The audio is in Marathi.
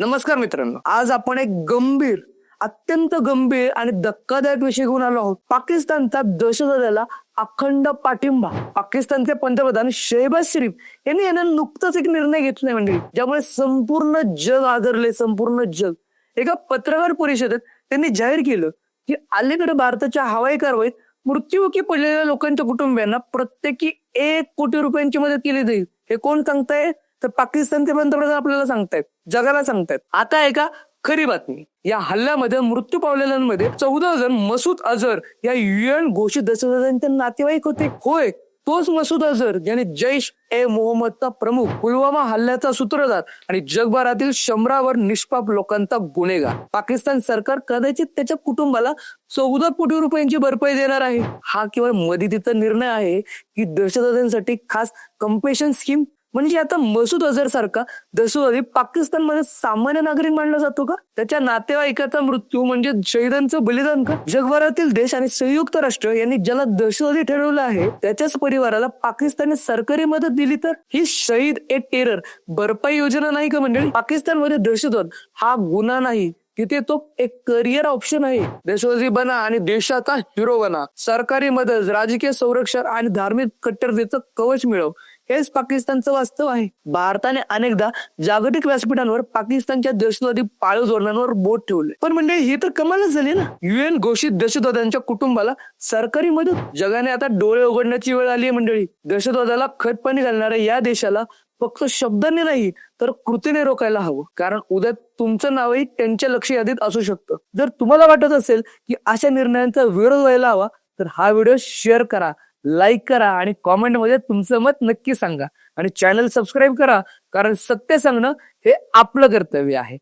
नमस्कार मित्रांनो. आज आपण एक गंभीर अत्यंत गंभीर आणि धक्कादायक विषय घेऊन आलो आहोत. पाकिस्तानचा दहशतवाद्याला अखंड पाठिंबा. पाकिस्तानचे पंतप्रधान शेहबाज शरीफ यांनी यांना नुकताच एक निर्णय घेतलाय म्हणजे ज्यामुळे संपूर्ण जग आदरले संपूर्ण जग. एका पत्रकार परिषदेत त्यांनी जाहीर केलं की अलीकडे भारताच्या हवाई कारवाईत मृत्युमुखी पडलेल्या लोकांच्या कुटुंबियांना प्रत्येकी एक कोटी रुपयांची मदत केली जाईल. हे कोण सांगताय? तर पाकिस्तानचे पंतप्रधान आपल्याला सांगतायत जगाला सांगतायत. आता आहे का खरी बातमी. या हल्ल्यामध्ये मृत्यू पावलेल्यांमध्ये चौदा जण मसूद अझर या युएन घोषित दहशतवाद्यांचे नातेवाईक होते. होय तोच मसूद अझर ज्याने जैश ए मोहम्मदचा प्रमुख पुलवामा हल्ल्याचा सूत्रधार आणि जगभरातील शंभरावर निष्पाप लोकांचा गुन्हेगार. पाकिस्तान सरकार कदाचित त्याच्या कुटुंबाला चौदा कोटी रुपयांची भरपाई देणार आहे. हा केवळ मदतीचा निर्णय आहे की दहशतवाद्यांसाठी खास कम्पेशन स्कीम म्हणजे आता मसूद अझर सारखा दहशतवादी पाकिस्तानमध्ये सामान्य नागरिक मानला जातो का? त्याच्या नातेवाईकाचा मृत्यू म्हणजे शहीदांचं बलिदान का? जगभरातील देश आणि संयुक्त राष्ट्र यांनी ज्याला दहशतवादी ठरवलं आहे त्याच्याच परिवाराला पाकिस्तानने सरकारी मदत दिली तर? ही शहीद ए टेरर भरपाई योजना नाही का मंडळी? पाकिस्तानमध्ये दहशतवाद हा गुन्हा नाही. तिथे तो एक करिअर ऑप्शन आहे. देशवासी बना आणि देशाचा हिरो बना. सरकारी मदत राजकीय संरक्षण आणि धार्मिक कट्टरतेचं कवच मिळव. हेच पाकिस्तानचं वास्तव आहे. भारताने अनेकदा जागतिक व्यासपीठांवर पाकिस्तानच्या दहशतवादी पाळीव धोरणांवर बोट ठेवले. पण म्हणजे ही तर कमालच झाली ना. युएन घोषित दहशतवाद्यांच्या कुटुंबाला सरकारी मदत. जगाने आता डोळे उघडण्याची वेळ आली आहे मंडळी. दहशतवादाला खतपाणी घालणाऱ्या या देशाला फक्त शब्दांनी नाही तर कृतीने रोखायला हवं. कारण उद्या तुमचं नावही त्यांच्या लक्ष यादीत असू शकतं. जर तुम्हाला वाटत असेल की अशा निर्णयांचा विरोध व्हायला हवा तर हा व्हिडिओ शेअर करा. लाईक करा आणि कॉमेंटमध्ये तुमचं मत नक्की सांगा. आणि चॅनल सबस्क्राईब करा कारण सत्य सांगणं हे आपलं कर्तव्य आहे.